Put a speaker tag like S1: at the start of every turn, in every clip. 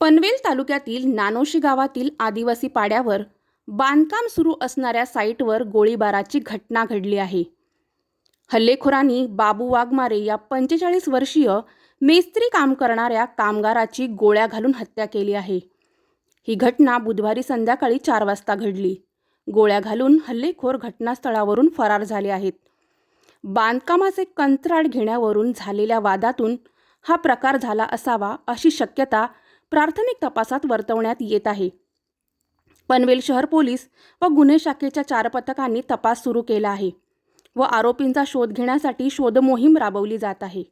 S1: पनवेल तालुक्यातील नानोशी गावातील आदिवासी पाड्यावर बांधकाम सुरू असणाऱ्या साईटवर गोळीबाराची घटना घडली आहे. हल्लेखोरांनी बाबू वाघमारे या पंचेचाळीस वर्षीय मेस्त्री काम करणाऱ्या कामगाराची गोळ्या घालून हत्या केली आहे. ही घटना बुधवारी संध्याकाळी चार वाजता घडली. गोळ्या घालून हल्लेखोर घटनास्थळावरून फरार झाले आहेत. बांधकामाचे कंत्राट घेण्यावरून झालेल्या वादातून हा प्रकार झाला असावा अशी शक्यता प्राथमिक तपासात वर्तवण्यात येत आहे. पनवेल शहर पोलीस व गुन्हे शाखेच्या चार पथकांनी तपास सुरू केला आहे व आरोपींचा शोध घेण्यासाठी शोधमोहीम राबवली जात आहे.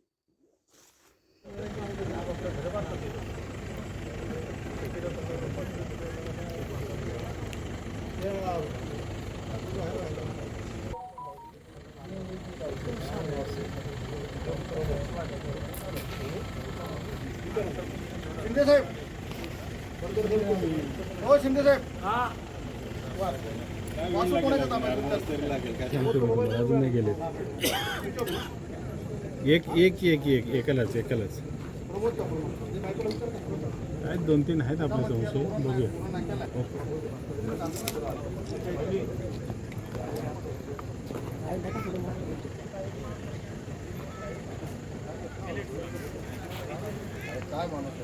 S2: शिंदे साहेब। हो शिंदे साहेब। आहे?
S3: अजून नाही गेले एक एक एक एक एकालाच एकालाच
S2: प्रमोद
S3: आहेत दोन तीन आहेत आपले संशय बघूया.
S2: काय म्हणत